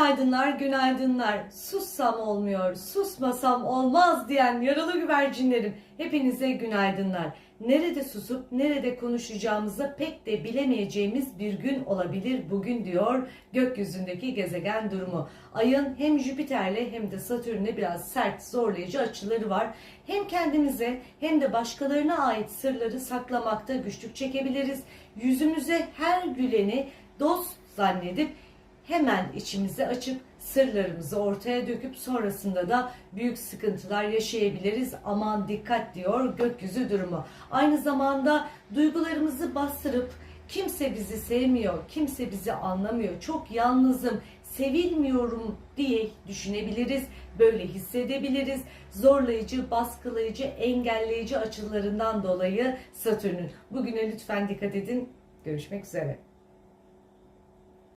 Günaydınlar, günaydınlar. Sussam olmuyor, susmasam olmaz diyen yaralı güvercinlerim. Hepinize günaydınlar. Nerede susup nerede konuşacağımızı pek de bilemeyeceğimiz bir gün olabilir bugün diyor gökyüzündeki gezegen durumu. Ayın hem Jüpiter'le hem de Satürn'le biraz sert, zorlayıcı açıları var. Hem kendimize hem de başkalarına ait sırları saklamakta güçlük çekebiliriz. Yüzümüze her güleni dost zannedip hemen içimizi açıp sırlarımızı ortaya döküp sonrasında da büyük sıkıntılar yaşayabiliriz. Aman dikkat diyor gökyüzü durumu. Aynı zamanda duygularımızı bastırıp kimse bizi sevmiyor, kimse bizi anlamıyor, çok yalnızım, sevilmiyorum diye düşünebiliriz. Böyle hissedebiliriz. Zorlayıcı, baskılayıcı, engelleyici açılarından dolayı Satürn'ün. Bugüne lütfen dikkat edin. Görüşmek üzere.